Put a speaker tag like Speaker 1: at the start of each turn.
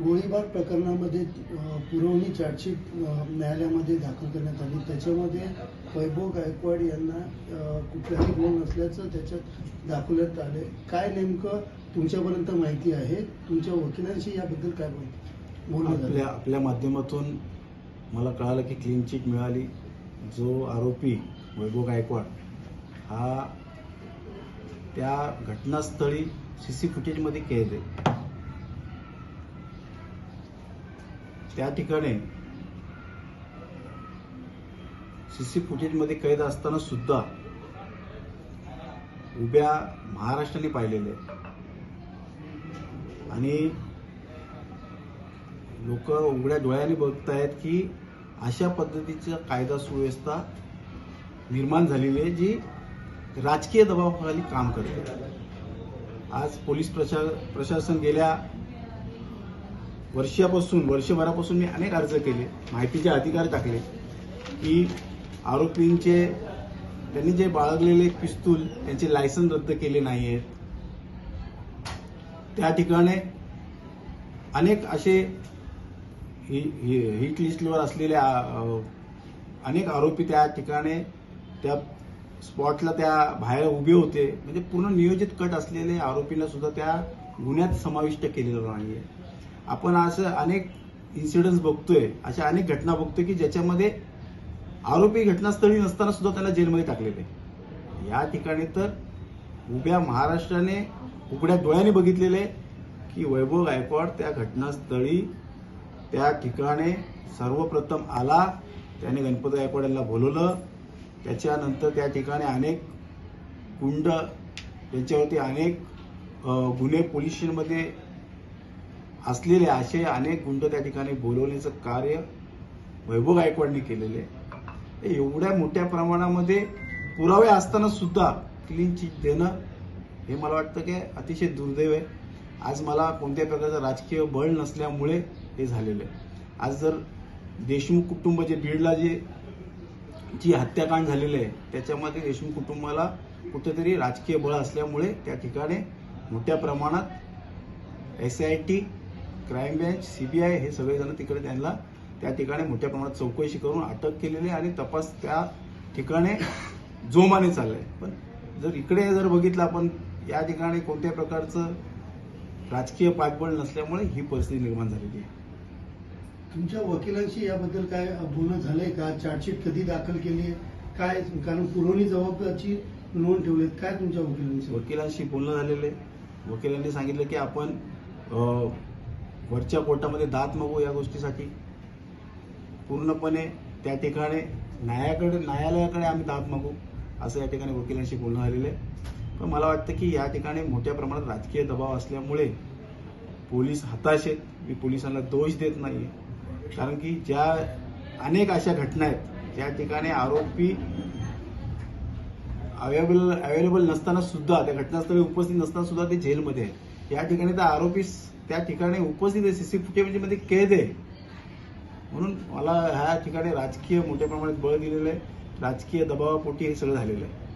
Speaker 1: गोळीबार प्रकरणामध्ये पुरवणी चार्जशीट न्यायालयामध्ये दाखल करण्यात आली. त्याच्यामध्ये वैभव गायकवाड यांना कुठलाही गुण नसल्याचं त्याच्यात दाखवण्यात आले काय नेमकं तुमच्यापर्यंत माहिती आहे? तुमच्या वकिलांशी याबद्दल काय बोल बोलणं
Speaker 2: आपल्या आपल्या माध्यमातून मला कळालं की क्लीन चिट मिळाली. जो आरोपी वैभव गायकवाड हा त्या घटनास्थळी सी सी फुटेजमध्ये कैद आहे. त्या ठिकाणी सीसी फुटेजमध्ये कैद असताना सुद्धा उभ्या महाराष्ट्राने पाहिलेले आणि लोक उघड्या डोळ्याने बघतायत की अशा पद्धतीचा कायदा सुव्यवस्था निर्माण झालेली आहे जी राजकीय दबावाखाली काम करते. आज पोलीस प्रशा प्रशासन गेल्या वर्षापासून वर्षभरापासून मी अनेक अर्ज केले माहितीचे अधिकार टाकले की आरोपींचे त्यांनी जे बाळगलेले पिस्तूल त्यांचे लायसन रद्द केले नाही आहेत त्या ठिकाणी अनेक असे हिट लिस्टवर असलेले अनेक आरोपी त्या ठिकाणी त्या स्पॉटला त्या बाहेर उभे होते. म्हणजे पूर्ण नियोजित कट असलेले आरोपींना सुद्धा त्या गुन्ह्यात समाविष्ट केलेलं नाहीये. आपण असं अनेक इन्सिडन्स बघतोय अशा अनेक घटना बघतोय की ज्याच्यामध्ये आरोपी घटनास्थळी नसताना सुद्धा त्यांना जेलमध्ये टाकलेले या ठिकाणी तर उभ्या महाराष्ट्राने उघड्या डोळ्याने बघितलेले की वैभव गायकवाड त्या घटनास्थळी त्या ठिकाणी सर्वप्रथम आला त्याने गणपती गायकवाड यांना बोलवलं. त्याच्यानंतर त्या ठिकाणी अनेक गुंड त्यांच्यावरती अनेक गुन्हे पोलीस स्टेशनमध्ये असलेले असे अनेक गुंड त्या ठिकाणी बोलवण्याचं कार्य वैभव गायकवाडने केलेले आहे. एवढ्या मोठ्या प्रमाणामध्ये पुरावे असताना सुद्धा क्लीन चिट देणं हे मला वाटतं की अतिशय दुर्दैव आहे. आज मला कोणत्या प्रकारचं राजकीय बळ नसल्यामुळे हे झालेलं आहे. आज जर देशमुख कुटुंब जे बीडला जे जी हत्याकांड झालेलं आहे त्याच्यामध्ये देशमुख कुटुंबाला कुठेतरी राजकीय बळ असल्यामुळे त्या ठिकाणी मोठ्या प्रमाणात S I T crime branch CBI हे सगळेजण तिकडे त्यांना त्या ठिकाणी मोठ्या प्रमाणात चौकशी करून अटक केलेली आहे आणि तपास त्या ठिकाणी जोमाने चाललाय. पण जर इकडे जर बघितलं आपण या ठिकाणी कोणत्या प्रकारचं राजकीय पाठबळ नसल्यामुळे ही परिस्थिती निर्माण झालेली आहे.
Speaker 1: तुमच्या वकिलांशी याबद्दल काय बोलणं झालंय का? चार्जशीट कधी दाखल केली आहे? काय कारण पुरवणी जबाबदारची नोंद ठेवलीत. काय तुमच्या वकिलांशी?
Speaker 2: वकिलांशी बोलणं झालेलं आहे. वकिलांनी सांगितलं की आपण वरच्या पोटामध्ये दात मागू या गोष्टीसाठी. पूर्णपणे त्या ठिकाणी न्यायाकडे न्यायालयाकडे आम्ही दात मागू असं या ठिकाणी वकिलांशी बोलणं झालेलं आहे. पण मला वाटतं की या ठिकाणी मोठ्या प्रमाणात राजकीय दबाव असल्यामुळे पोलीस हताश आहेत. मी पोलिसांना दोष देत नाही कारण की ज्या अनेक अशा घटना आहेत ज्या ठिकाणी आरोपी अवेलेबल अवेलेबल नसताना सुद्धा त्या घटनास्थळी उपस्थित नसताना सुद्धा ते जेलमध्ये आहे या ठिकाणी त्या आरोपी त्या ठिकाणी उपस्थित आहे सीसी फुटेजमध्ये म्हणजे कैद आहे. म्हणून मला ह्या ठिकाणी राजकीय मोठ्या प्रमाणात बळ दिलेलं आहे. राजकीय दबावापोटी हे सगळं झालेलं आहे.